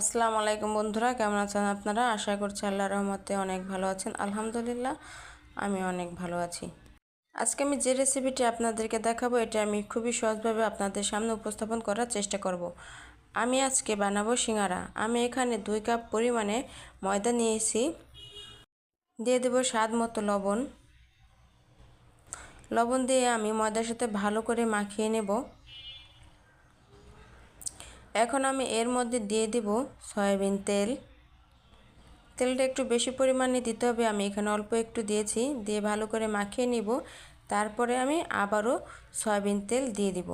আসসালামু আলাইকুম বন্ধুরা, কেমন আছেন আপনারা? আশা করছি আল্লাহ রহমতে অনেক ভালো আছেন। আলহামদুলিল্লাহ, আমি অনেক ভালো আছি। আজকে আমি যে রেসিপিটি আপনাদেরকে দেখাবো, এটা আমি খুবই সহজভাবে আপনাদের সামনে উপস্থাপন করার চেষ্টা করব। আমি আজকে বানাবো সিঙ্গারা। আমি এখানে দুই কাপ পরিমাণে ময়দা নিয়েছি। দিয়ে দেব স্বাদ মতো লবণ। লবণ দিয়ে আমি ময়দার সাথে ভালো করে মাখিয়ে নেব। এখন আমি এর মধ্যে দিয়ে দিব সয়াবিন তেল। তেলটা একটু বেশি পরিমাণে দিতে হবে, আমি এখানে অল্প একটু দিয়েছি। দিয়ে ভালো করে মাখিয়ে নিব। তারপরে আমি আবারও সয়াবিন তেল দিয়ে দিব।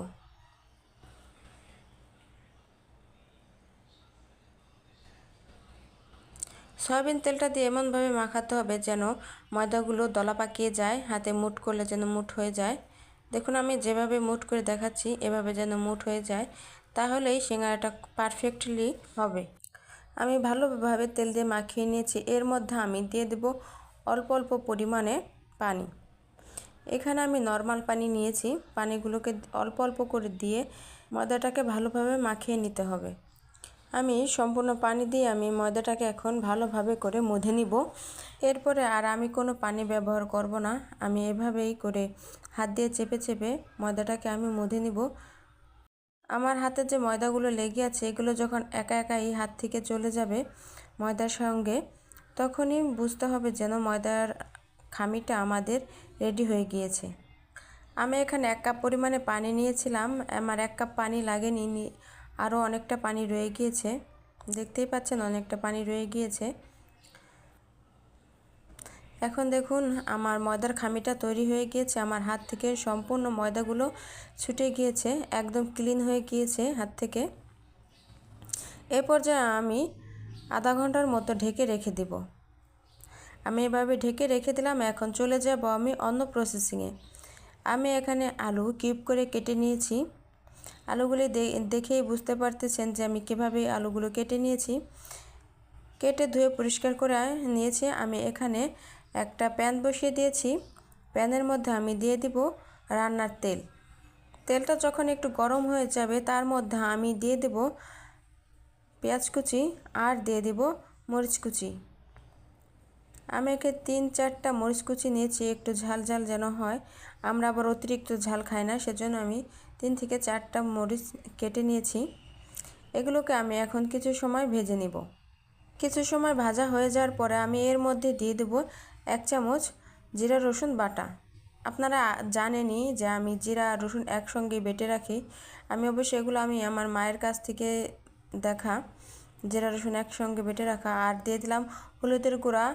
সয়াবিন তেলটা দিয়ে এমনভাবে মাখাতে হবে যেন ময়দাগুলো দলা পাকিয়ে যায়, হাতে মুট করলে যেন মুট হয়ে যায়। দেখুন, আমি যেভাবে মুট করে দেখাচ্ছি, এভাবে যেন মুট হয়ে যায়। তাহলেই সিঙ্গারাটা পারফেক্টলি হবে। আমি ভালোভাবে তেল দিয়ে মাখিয়ে নিয়েছি। এর মধ্যে আমি দিয়ে দেব অল্প অল্প পরিমাণে পানি। এখানে আমি নর্মাল পানি নিয়েছি। পানিগুলোকে অল্প অল্প করে দিয়ে ময়দাটাকে ভালোভাবে মাখিয়ে নিতে হবে। আমি সম্পূর্ণ পানি দিয়ে আমি ময়দাটাকে এখন ভালোভাবে করে মুধে নিব। এরপরে আর আমি কোনো পানি ব্যবহার করব না। আমি এভাবেই করে হাত দিয়ে চেপে চেপে ময়দাটাকে আমি মুধে নিব। আমার হাতে যে ময়দাগুলো লেগে আছে, এগুলো যখন একা একা এই হাত থেকে চলে যাবে ময়দার সঙ্গে, তখনই বুঝতে হবে যেন ময়দার খামিটা আমাদের রেডি হয়ে গিয়েছে। আমি এখানে এক কাপ পরিমাণে পানি নিয়েছিলাম। আমার এক কাপ পানি লাগেনি আরও অনেকটা পানি রয়ে গিয়েছে। দেখতেই পাচ্ছেন, অনেকটা পানি রয়ে গিয়েছে। এখন দেখুন, আমার ময়দার খামিটা তৈরি হয়ে গিয়েছে, আমার হাত থেকে সম্পূর্ণ ময়দাগুলো ছুটে গিয়েছে, একদম ক্লিন হয়ে গিয়েছে হাত থেকে। এ পর্যায়ে আমি আধা ঘণ্টার মতো ঢেকে রেখে দেব। আমি এভাবে ঢেকে রেখে দিলাম, এখন চলে যাব আমি অন্য প্রসেসিংয়ে আমি এখানে আলু কিউব করে কেটে নিয়েছি। আলুগুলি দেখেই বুঝতে পারতেছেন যে আমি কীভাবে আলুগুলো কেটে নিয়েছি। কেটে ধুয়ে পরিষ্কার করে নিয়েছি। আমি এখানে একটা প্যান বসিয়ে দিয়েছি। প্যানের মধ্যে আমি দিয়ে দিব রান্নার তেল। তেলটা যখন একটু গরম হয়ে যাবে, তার মধ্যে আমি দিয়ে দেব পেঁয়াজ কুচি আর দিয়ে দেব মরিচ কুচি। আমি একে তিন চারটা মরিচ কুচি নিয়েছি, একটু ঝাল ঝাল যেন হয়। আমরা আবার অতিরিক্ত ঝাল খাই না, সেজন্য আমি তিন থেকে চারটা মরিচ কেটে নিয়েছি। এগুলোকে আমি এখন কিছু সময় ভেজে নিব। কিছু সময় ভাজা হয়ে যাওয়ার পরে আমি এর মধ্যে দিয়ে দেব এক চামচ জিরা রসুন বাটা। আপনারা জানেনই যে আমি জিরা, রসুন একসঙ্গে বেটে রাখি। আমি অবশ্যই এগুলো আমি আমার মায়ের কাছ থেকে দেখা। জিরা, রসুন একসঙ্গে বেটে রাখা। আর দিয়ে দিলাম হলুদের গুঁড়া,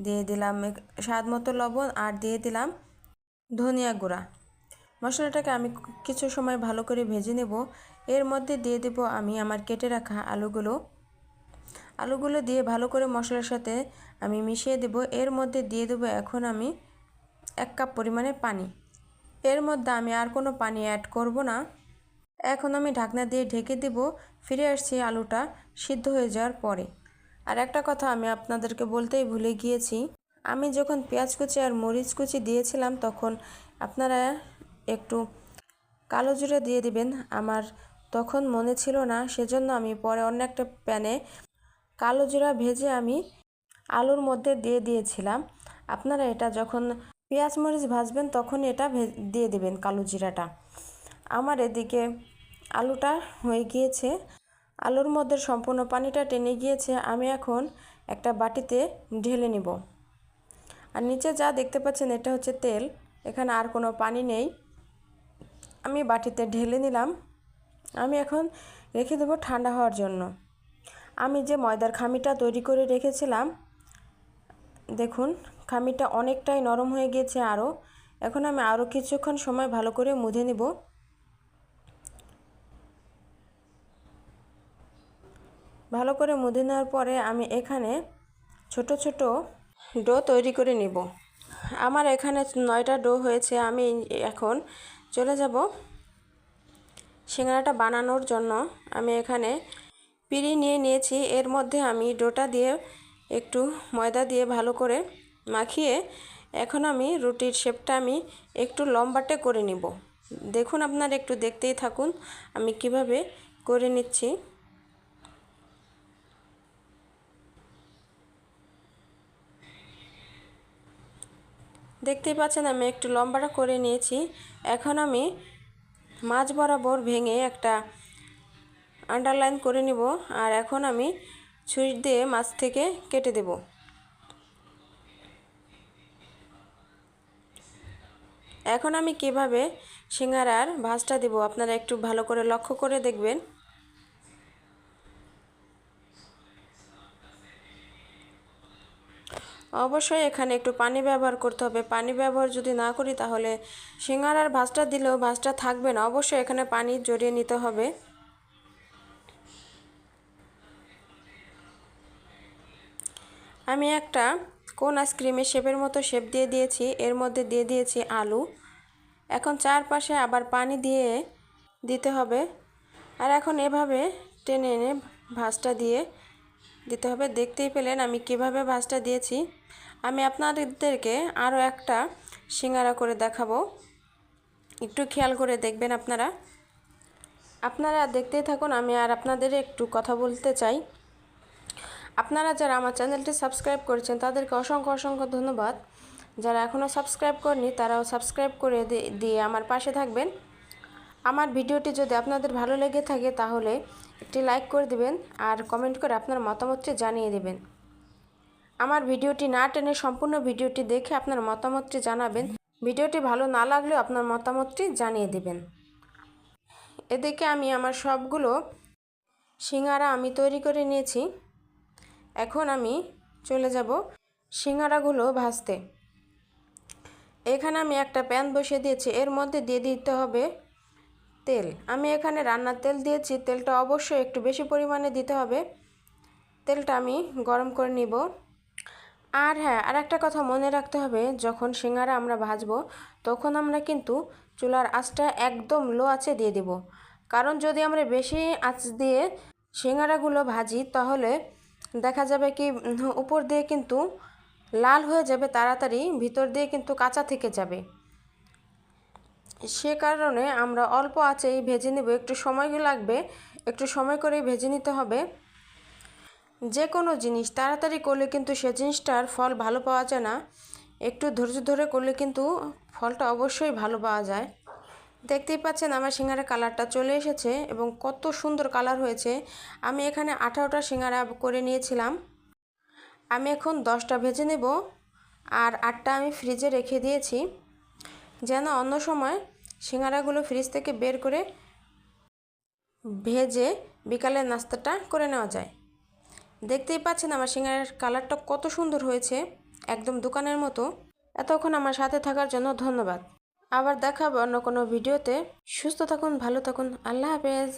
দিয়ে দিলাম স্বাদ মতো লবণ, আর দিয়ে দিলাম ধনিয়া গুঁড়া। মশলাটাকে আমি কিছু সময় ভালো করে ভেজে নেব। এর মধ্যে দিয়ে দেব আমি আমার কেটে রাখা আলুগুলো। আলুগুলো দিয়ে ভালো করে মশলার সাথে আমি মিশিয়ে দেব। এর মধ্যে দিয়ে দেবো এখন আমি এক কাপ পরিমাণে পানি। এর মধ্যে আমি আর কোনো পানি অ্যাড করব না। এখন আমি ঢাকনা দিয়ে ঢেকে দেব। ফিরে আসছি আলুটা সিদ্ধ হয়ে যাওয়ার পরে। আর একটা কথা আমি আপনাদেরকে বলতেই ভুলে গিয়েছি। আমি যখন পেঁয়াজ কুচি আর মরিচ কুচি দিয়েছিলাম তখন আপনারা একটু কালো জিরে দিয়ে দিবেন। আমার তখন মনে ছিল না, সেজন্য আমি পরে অন্য একটা প্যানে কালো জিরা ভেজে আমি আলুর মধ্যে দিয়ে দিয়েছিলাম। আপনারা এটা যখন পেঁয়াজ মরিচ ভাজবেন তখন এটা দিয়ে দেবেন কালো জিরাটা। আমার এদিকে আলুটা হয়ে গিয়েছে। আলুর মধ্যে সম্পূর্ণ পানিটা টেনে গিয়েছে। আমি এখন একটা বাটিতে ঢেলে নিব। আর নিচে যা দেখতে পাচ্ছেন এটা হচ্ছে তেল। এখানে আর কোনো পানি নেই। আমি বাটিতে ঢেলে নিলাম। আমি এখন রেখে দেবো ঠান্ডা হওয়ার জন্য। আমি যে ময়দার খামিটা তৈরি করে রেখেছিলাম, দেখুন, খামিটা অনেকটাই নরম হয়ে গিয়েছে আরও। এখন আমি আরও কিছুক্ষণ সময় ভালো করে মুধে নিব। ভালো করে মুধে নেওয়ার পরে আমি এখানে ছোট ছোট ডো তৈরি করে নিব। আমার এখানে নয়টা ডো হয়েছে, আমি এখন চলে যাব। সিঙ্গারাটা বানানোর জন্য আমি এখানে পিড়ি নিয়ে নিয়েছি। এর মধ্যে আমি ডোটা দিয়ে একটু ময়দা দিয়ে ভালো করে মাখিয়ে এখন আমি রুটির শেপটা আমি একটু লম্বাটে করে নিব। দেখুন আপনারা একটু দেখতেই থাকুন আমি কীভাবে করে নিচ্ছি। দেখতেই পাচ্ছেন আমি একটু লম্বাটা করে নিয়েছি। এখন আমি মাছ বরাবর ভেঙে একটা আন্ডারলাইন করে নিব আর এখন আমি ছুরি দিয়ে মাছ থেকে কেটে দেব। এখন আমি কীভাবে সিঙ্গারার ভাজটা দেব আপনারা একটু ভালো করে লক্ষ্য করে দেখবেন। অবশ্যই এখানে একটু পানি ব্যবহার করতে হবে। পানি ব্যবহার যদি না করি তাহলে সিঙ্গারার ভাজটা দিলেও ভাজটা থাকবে না। অবশ্যই এখানে পানি জড়িয়ে নিতে হবে। আমি একটা কোন আইসক্রিমের শেপের মতো শেপ দিয়ে দিয়েছি, এর মধ্যে দিয়ে দিয়েছি আলু। এখন চারপাশে আবার পানি দিয়ে দিতে হবে। আর এখন এভাবে টেনে এনে ভাজটা দিয়ে দিতে হবে। দেখতেই পেলেন আমি কীভাবে ভাজটা দিয়েছি। আমি আপনাদেরকে আরও একটা সিঙ্গারা করে দেখাবো। একটু খেয়াল করে দেখবেন আপনারা। আপনারা দেখতেই থাকুন, আমি আর আপনাদের একটু কথা বলতে চাই। আপনারা যারা আমার চ্যানেলটি সাবস্ক্রাইব করেছেন, তাদেরকে অসংখ্য অসংখ্য ধন্যবাদ। যারা এখনও সাবস্ক্রাইব করেনি তারাও সাবস্ক্রাইব করে দিয়ে আমার পাশে থাকবেন। আমার ভিডিওটি যদি আপনাদের ভালো লেগে থাকে, তাহলে একটি লাইক করে দিবেন আর কমেন্ট করে আপনার মতামতটি জানিয়ে দেবেন। আমার ভিডিওটি না টেনে সম্পূর্ণ ভিডিওটি দেখে আপনার মতামতটি জানাবেন। ভিডিওটি ভালো না লাগলেও আপনার মতামতটি জানিয়ে দেবেন। এদিকে আমি আমার সবগুলো সিঙ্গারা আমি তৈরি করে নিয়েছি। এখন আমি চলে যাব সিঙ্গারাগুলো ভাজতে। এখানে আমি একটা প্যান বসিয়ে দিয়েছি, এর মধ্যে দিয়ে দিতে হবে তেল। আমি এখানে রান্নার তেল দিয়েছি, তেলটা অবশ্যই একটু বেশি পরিমাণে দিতে হবে। তেলটা আমি গরম করে নিব। আর হ্যাঁ আর একটা কথা মনে রাখতে হবে, যখন সিঙ্গারা আমরা ভাজবো, তখন আমরা কিন্তু চুলার আঁচটা একদম লো আঁচে দিয়ে দিব। কারণ যদি আমরা বেশি আঁচ দিয়ে সিঙ্গারাগুলো ভাজি, তাহলে দেখা যাবে কি, উপর দিয়ে কিন্তু লাল হয়ে যাবে তাড়াতাড়ি, ভিতর দিয়ে কিন্তু কাঁচা থেকে যাবে। সে কারণে আমরা অল্প আঁচেই ভেজে নেব। একটু সময় লাগবে, একটু সময় করে ভেজে নিতে হবে। যে কোনো জিনিস তাড়াতাড়ি করলে কিন্তু সে জিনিসটার ফল ভালো পাওয়া যায় না। একটু ধৈর্য ধরে করলে কিন্তু ফলটা অবশ্যই ভালো পাওয়া যায়। দেখতেই পাচ্ছেন আমার সিঙ্গারা কালারটা চলে এসেছে এবং কত সুন্দর কালার হয়েছে। আমি এখানে আঠারোটা সিঙ্গারা করে নিয়েছিলাম। আমি এখন দশটা ভেজে নেব আর আটটা আমি ফ্রিজে রেখে দিয়েছি। যেন অন্য সময় সিঙ্গারাগুলো ফ্রিজ থেকে বের করে ভেজে বিকালের নাস্তাটা করে নেওয়া যায়। দেখতেই পাচ্ছেন আমার সিঙ্গারের কালারটা কত সুন্দর হয়েছে, একদম দোকানের মতো। এতক্ষণ আমার সাথে থাকার জন্য ধন্যবাদ। আবার দেখাবো অন্য কোনো ভিডিওতে। সুস্থ থাকুন ভালো থাকুন। আল্লাহ হাফেজ।